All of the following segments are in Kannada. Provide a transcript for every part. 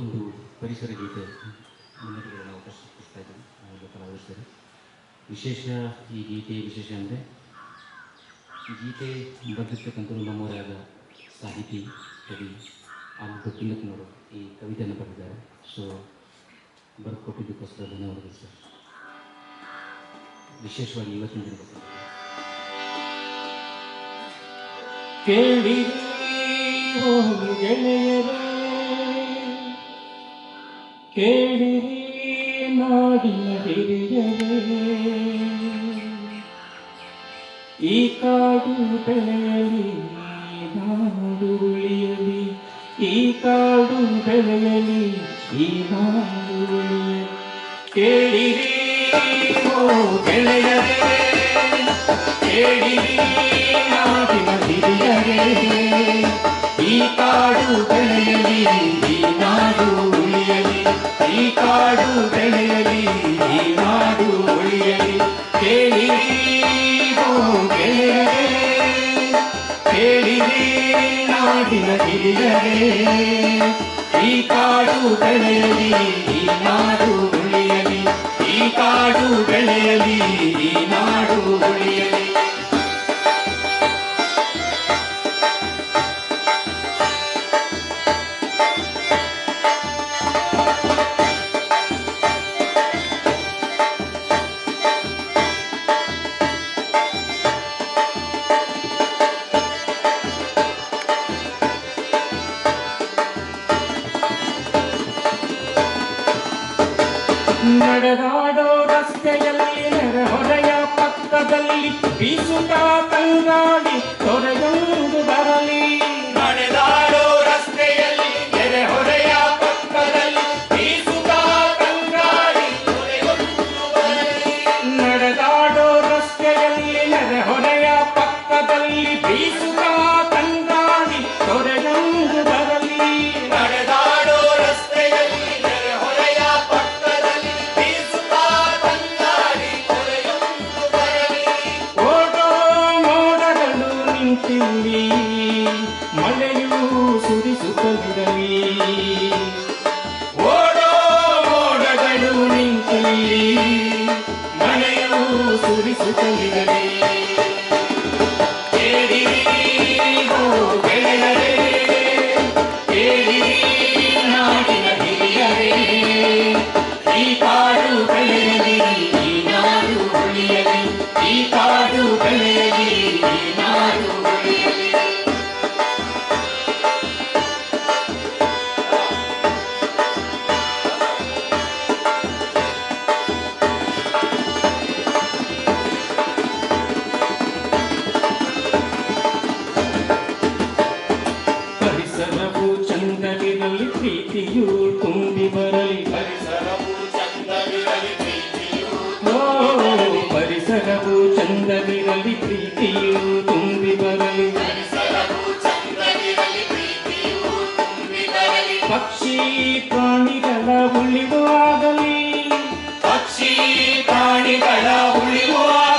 ಒಂದು ಪರಿಸರ ಗೀತೆ ಮುನ್ನಡೆಗೆ ನಾವು ಪ್ರಸ್ತುತಿಸ್ತಾ ಇದ್ದೀವಿ. ನಾವೆಲ್ಲ ಕಲಾವಿದರು ವಿಶೇಷ ಈ ಗೀತೆ, ವಿಶೇಷ ಅಂದರೆ ಗೀತೆ ಬರೆದಿರ್ತಕ್ಕಂಥವ್ರು ನಮ್ಮವರಾದ ಸಾಹಿತಿ, ಕವಿ ಆನಂದ ಪಿನ್ನಪ್ಪನವರು ಈ ಕವಿತೆಯನ್ನು ಬರೆದಿದ್ದಾರೆ. ಸೊ ಬರ್ಕೊಟ್ಟಿದ್ದಕ್ಕೋಸ್ಕರ ಧನ್ಯವಾದಗಳು ಸರ್. ವಿಶೇಷವಾಗಿ ಇವತ್ತಿನ ದಿನ ಕೇಳಿ ಗೆಳೆಯರೇ. ಕೇಳಿರಿ ನಾಡಿನ ಹಿರಿಯರೇ, ಈ ಕಾಡು ಬೆಳೆಯಲಿ ನಾಡು ಉಳಿಯಲಿ, ಈ ಕಾಡು ಬೆಳೆಯಲಿ ಈ ನಾಡು ಉಳಿಯಲಿ. ಕೇಳಿರಿ ಓ ಗೆಳೆಯರೇ, ಕೇಳಿರಿ ನಾಡಿನ ಹಿರಿಯರೇ, ಈ ಕಾಡು ಕಾಡು ಬೆಳೆಯಲಿ, ಈ ನಾಡು ಉಳಿಯಲಿ. ಕೇಳಿ ಓ ಗೆಳೆಯರೇ ಕೇಳಿರಿ ನಾಡಿನ ಹಿರಿಯರೇ ಈ ಕಾಡು ಬೆಳೆಯಲಿ, ಈ ನಾಡು ಉಳಿಯಲಿ. ಈ ಕಾಡು ಬೆಳೆಯಲಿ, ಈ ನಾಡು ಉಳಿಯಲಿ. ನಡೆದಾಡೋ ರಸ್ತೆಯಲ್ಲಿ ನೆರೆಹೊರೆಯ ಪಕ್ಕದಲ್ಲಿ ಬೀಸುತ್ತ ತಂಗಾಡಿ ತೊರೆಯೊಂದು ಬರಲಿ. ನಡೆದಾಡೋ ರಸ್ತೆಯಲ್ಲಿ ನೆರೆಹೊರೆಯ ಪಕ್ಕದಲ್ಲಿ ಬೀಸುತ್ತ ತೊರೆಯೊಂದು ಬರಲಿ. ನಡೆದಾಡೋ ರಸ್ತೆಯಲ್ಲಿ ನೆರೆಹೊರೆಯ ಪಕ್ಕದಲ್ಲಿ ಬೀಸುತ್ತ ನಾಡು ಉಳಿಯಲಿ ಈ ಕಾಡು ಬೆಳೆಯಲಿ ಈ ನಾಡು ಉಳಿಯಲಿ ಪರಿಸರವು ಚಂದವಿರಲಿ ಪ್ರೀತಿಯು ಪ್ರಾಣಿಗಳ ಉಳಿವಾಗಲಿ ಪಕ್ಷಿ ಪ್ರಾಣಿಗಳ ಮಣ್ಣಲ್ಲಿ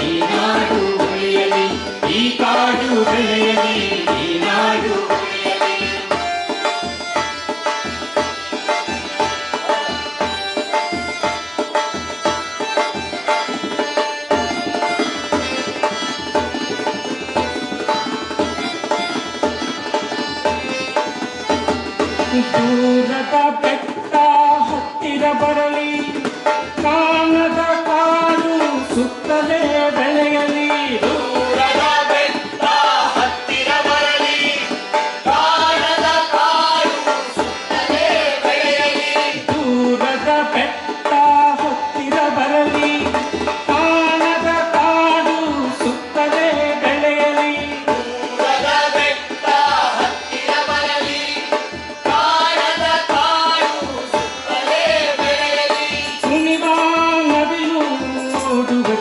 ಈ ನಾಡು ಬೆಳೆಯಲಿ ಈ ಕಾಡು ಬೆಳೆಯಲಿ ಈ ನಾಡು ದೂರದ ಬೆಟ್ಟ ಹತ್ತಿರ ಬರಲಿ ಕಾಣದ ಕಾಡು ಸುತ್ತಲೇ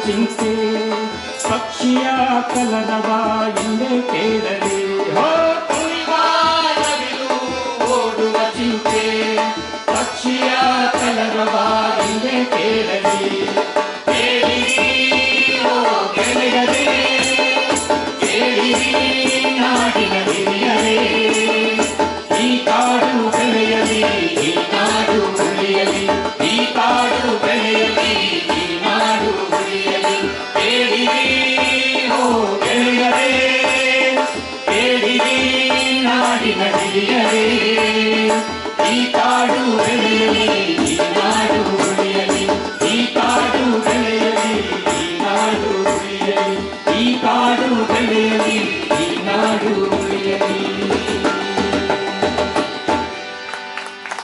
ಚಿಂತೆ ಪಕ್ಷಿಯ ಕಲನವ ಇಲ್ಲೇ ಕೇಳಲಿ. ಹೋ ನಾಡಿನ